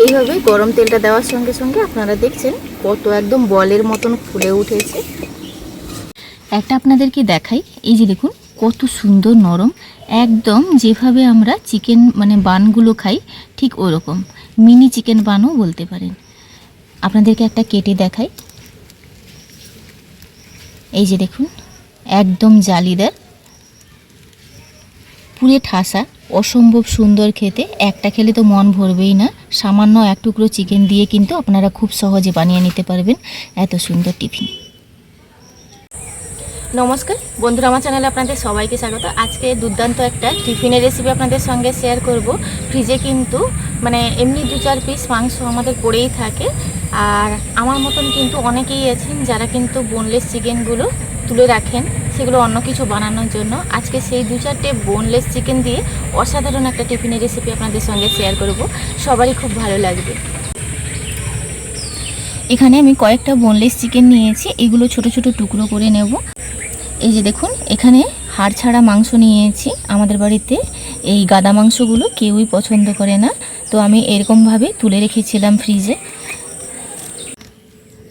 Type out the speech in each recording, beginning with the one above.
এইভাবে গরম তেলটা দেওয়ার সঙ্গে সঙ্গে আপনারা দেখছেন কত একদম বলের মতন ফুলে উঠেছে। একটা আপনাদেরকে দেখাই, এই যে দেখুন, কত সুন্দর নরম, একদম যেভাবে আমরা চিকেন মানে বানগুলো খাই, ঠিক ওরকম। মিনি চিকেন বানও বলতে পারেন। আপনাদেরকে একটা কেটে দেখাই। এই যে দেখুন, একদম জালিদার, পুরে ঠাসা। অসম্ভব সুন্দর খেতে। একটা খেলে তো মন ভরবেই না। সামান্য এক টুকরো চিকেন দিয়ে কিন্তু আপনারা খুব সহজে বানিয়ে নিতে পারবেন এত সুন্দর টিফিন নমস্কার। বন্ধুরা, আমার চ্যানেলে আপনাদের সবাইকে স্বাগত। আজকে দুর্দান্ত একটা টিফিনের রেসিপি আপনাদের সঙ্গে শেয়ার করব। ফ্রিজে কিন্তু মানে এমনি দু চার পিস মাংস আমাদের পড়েই থাকে। আর আমার মতন কিন্তু অনেকেই আছেন যারা কিন্তু বোনলেস চিকেনগুলো তুলে রাখেন। সেগুলো অন্য কিছু বানানোর জন্য। আজকে সেই দু চারটে বোনলেস চিকেন দিয়ে অসাধারণ একটা টিফিনের রেসিপি আপনাদের সঙ্গে শেয়ার করব। সবারই খুব ভালো লাগবে। এখানে আমি কয়েকটা বোনলেস চিকেন নিয়েছি, এগুলো ছোট ছোট টুকরো করে নেব। এই যে দেখুন, এখানে হাড় ছাড়া মাংস নিয়েছি। আমাদের বাড়িতে এই গাদা মাংসগুলো কেউই পছন্দ করে না। তো আমি এরকমভাবে তুলে রেখেছিলাম ফ্রিজে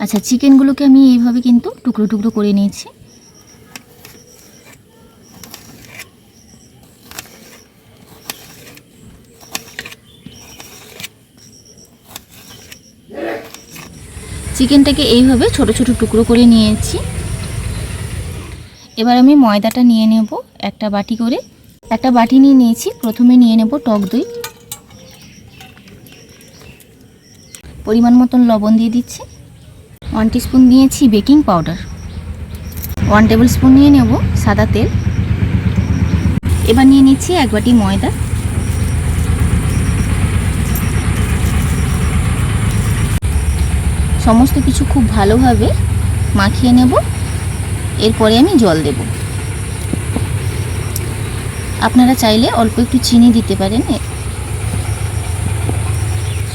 আচ্ছা চিকেনগুলোকে আমি এইভাবে কিন্তু টুকরো টুকরো করে নিয়েছি। চিকেনটাকে এইভাবে ছোট ছোট টুকরো করে নিয়েছি। এবার আমি ময়দাটা নিয়ে নেব একটা বাটি করে। একটা বাটি নিয়ে নিয়েছি, প্রথমে নিয়ে নেব টক দই। পরিমাণ মতন লবণ দিয়ে দিচ্ছি। ওয়ান স্পুন নিয়েছি baking powder. One table spoon নিয়ে নেব সাদা তেল। এবার নিয়ে নিচ্ছি এক বাটি ময়দা। সমস্ত কিছু খুব ভালোভাবে মাখিয়ে নেব। এরপরে আমি জল দেব। আপনারা চাইলে অল্প একটু চিনি দিতে পারেন।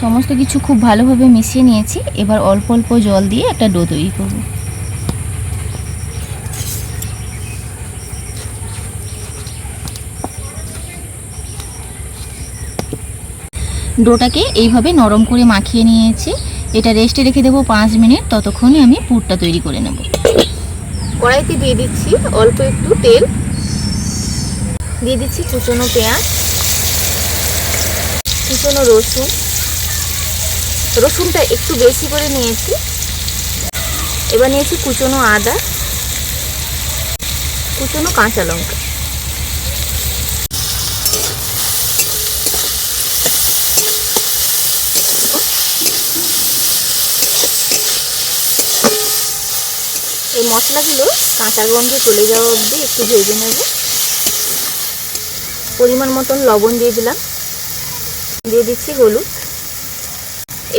সমস্ত কিছু খুব ভালোভাবে মিশিয়ে নিয়েছি। এবার অল্প অল্প জল দিয়ে একটা ডো তৈরি করব। ডোটাকে এইভাবে নরম করে মাখিয়ে নিয়েছি। এটা রেস্টে রেখে দেবো পাঁচ মিনিট, ততক্ষণে আমি পুরটা তৈরি করে নেব। কড়াইতে দিয়ে দিচ্ছি অল্প একটু তেল। দিয়ে দিচ্ছি কুচনো পেঁয়াজ, কুচনো রসুন। রসুনটা একটু বেশি করে নিয়েছি। এবার নিয়েছি কুচনো আদা, কুচনো কাঁচা লঙ্কা। এই মশলাগুলো কাঁচা গন্ধ চলে যাওয়া অবধি একটু ভেজে নেব। পরিমাণ মতন লবণ দিয়ে দিলাম। দিয়ে দিচ্ছি হলুদ।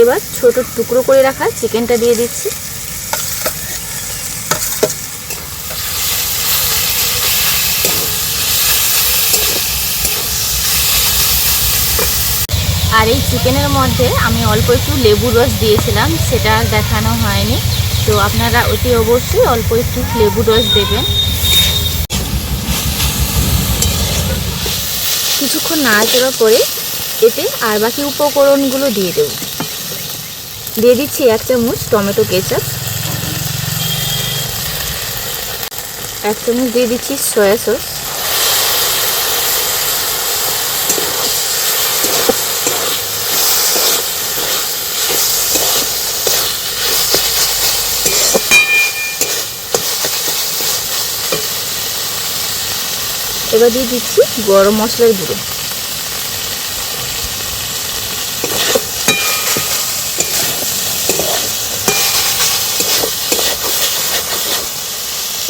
এবার ছোট টুকরো করে রাখা চিকেনটা দিয়ে দিচ্ছি। আর এই চিকেনের মধ্যে আমি অল্প একটু লেবুর রস দিয়েছিলাম, সেটা দেখানো হয়নি। তো আপনারা অতি অবশ্যই অল্প একটু লেবু রস দেবেন। কিছুক্ষণ নাড়াচড়া করে এতে আর বাকি উপকরণগুলো দিয়ে দেব। দিয়ে দিচ্ছি এক চামচ টমেটো কেচাপ। এক চামচ দিয়ে দিচ্ছি সয়া সস। এবার দিয়ে দিচ্ছি গরম মশলার গুঁড়ো।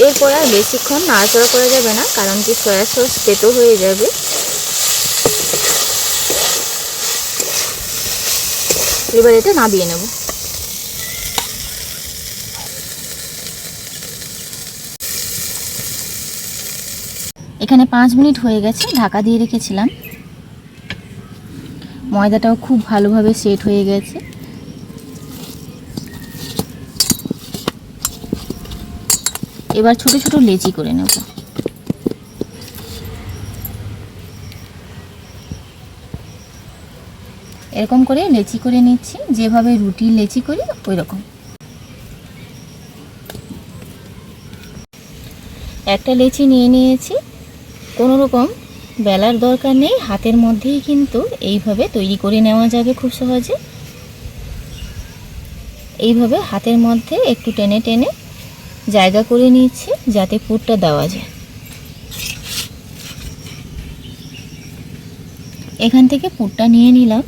এরপর আর বেশিক্ষণ নাড়াচড়া করা যাবে না, কারণ কি সয়া সস তেতো হয়ে যাবে। এবার এটা নাবিয়ে নেব। এখানে পাঁচ মিনিট হয়ে গেছে, ঢাকা দিয়ে রেখেছিলাম। ময়দাটাও খুব ভালোভাবে সেট হয়ে গেছে। এবার ছোট ছোট লেচি করে নেব। এরকম করে লেচি করে নিচ্ছি, যেভাবে রুটি লেচি করি ওই রকম একটা লেচি নিয়ে নিয়েছি। কোনো রকম বেলার দরকার নেই, হাতের মধ্যেই কিন্তু এইভাবে তৈরি করে নেওয়া যাবে খুব সহজে। এইভাবে হাতের মধ্যে একটু টেনে টেনে জায়গা করে নিচ্ছে যাতে পুরটা দেওয়া যায়। এখান থেকে পুরটা নিয়ে নিলাম।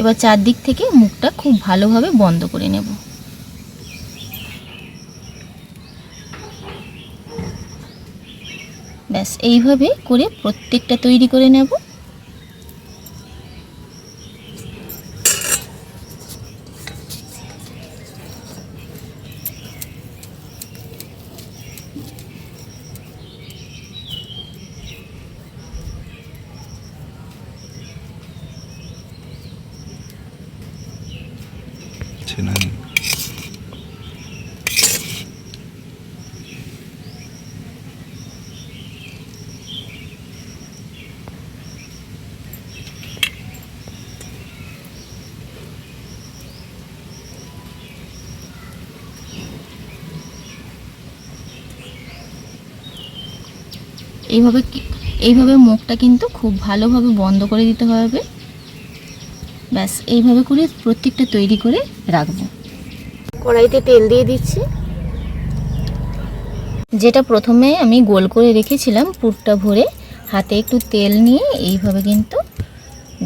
এবার চারদিক থেকে মুখটা খুব ভালোভাবে বন্ধ করে নেব। ব্যাস, এইভাবে করে প্রত্যেকটা তৈরি করে নেব। এইভাবে এইভাবে মুখটা কিন্তু খুব ভালোভাবে বন্ধ করে দিতে হবে। ব্যাস এইভাবে করে প্রত্যেকটা তৈরি করে রাখব। কড়াইতে তেল দিয়ে দিচ্ছি। যেটা প্রথমে আমি গোল করে রেখেছিলাম পুরটা ভরে হাতে একটু তেল নিয়ে এইভাবে কিন্তু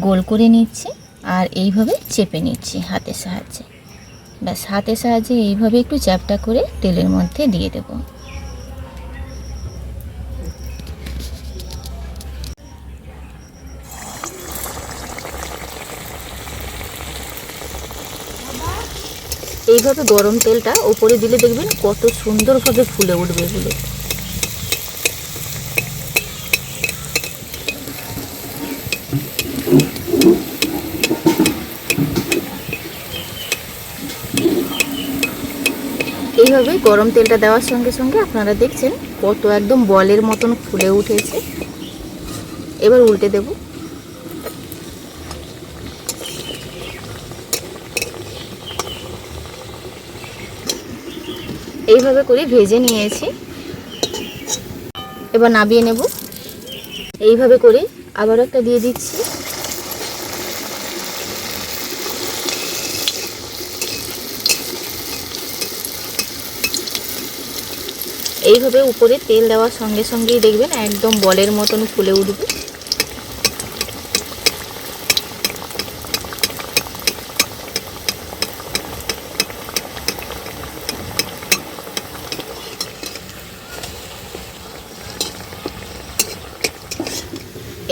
গোল করে নিচ্ছি আর এইভাবে চেপে নিচ্ছি হাতের সাহায্যে। ব্যাস হাতের সাহায্যে এইভাবে একটু চ্যাপটা করে তেলের মধ্যে দিয়ে দেবো। এইভাবে গরম তেলটা ওপরে দিলে দেখবেন কত সুন্দরভাবে ফুলে উঠবে এগুলো। এইভাবে গরম তেলটা দেওয়ার সঙ্গে সঙ্গে আপনারা দেখছেন কত একদম বলের মতন ফুলে উঠেছে। এবার উল্টে দেবো। এইভাবে করে ভেজে নিয়েছি। এবার নাবিয়ে নেব। এইভাবে করে আবার একটা দিয়ে দিচ্ছি। এইভাবে উপরে তেল দেওয়ার সঙ্গে সঙ্গেই দেখবেন একদম বলের মতন ফুলে উঠবে।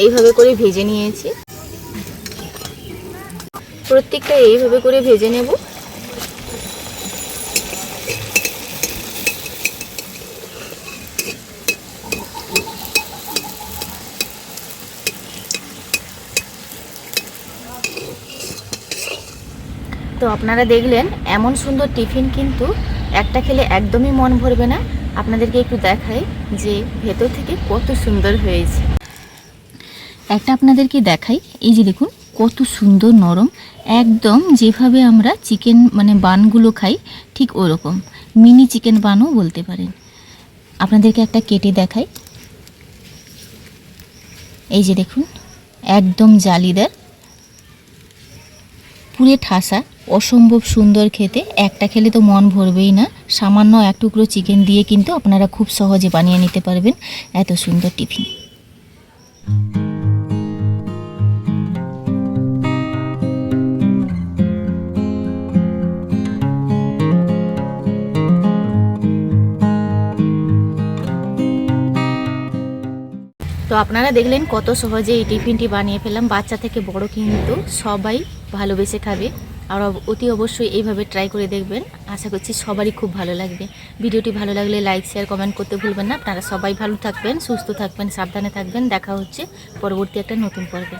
এইভাবে করে ভেজে নিয়েছি। প্রত্যেকটা এইভাবে করে ভেজে নেব। তো আপনারা দেখলেন, এমন সুন্দর টিফিন কিন্তু একটা খেলে একদমই মন ভরবে না। আপনাদেরকে একটু দেখাই যে ভেতর থেকে কত সুন্দর হয়েছে। একটা আপনাদেরকে দেখাই। এই যে দেখুন, কত সুন্দর নরম। একদম যেভাবে আমরা চিকেন মানে বানগুলো খাই, ঠিক ওরকম। মিনি চিকেন বানও বলতে পারেন। আপনাদেরকে একটা কেটে দেখাই। এই যে দেখুন, একদম জালিদার। পুরে ঠাসা, অসম্ভব সুন্দর খেতে। একটা খেলে তো মন ভরবেই না। সামান্য এক টুকরো চিকেন দিয়ে কিন্তু আপনারা খুব সহজে বানিয়ে নিতে পারবেন। এত সুন্দর টিফিন। তো আপনারা দেখলেন কত সহজে এই টিফিনটি বানিয়ে ফেললাম। বাচ্চা থেকে বড় কিন্তু সবাই ভালোবেসে খাবে। আর অতি অবশ্যই এইভাবে ট্রাই করে দেখবেন। আশা করছি সবারই খুব ভালো লাগবে। ভিডিওটি ভালো লাগলে লাইক শেয়ার কমেন্ট করতে ভুলবেন না। আপনারা সবাই ভালো থাকবেন, সুস্থ থাকবেন, সাবধানে থাকবেন। দেখা হচ্ছে পরবর্তী একটা নতুন পর্বে।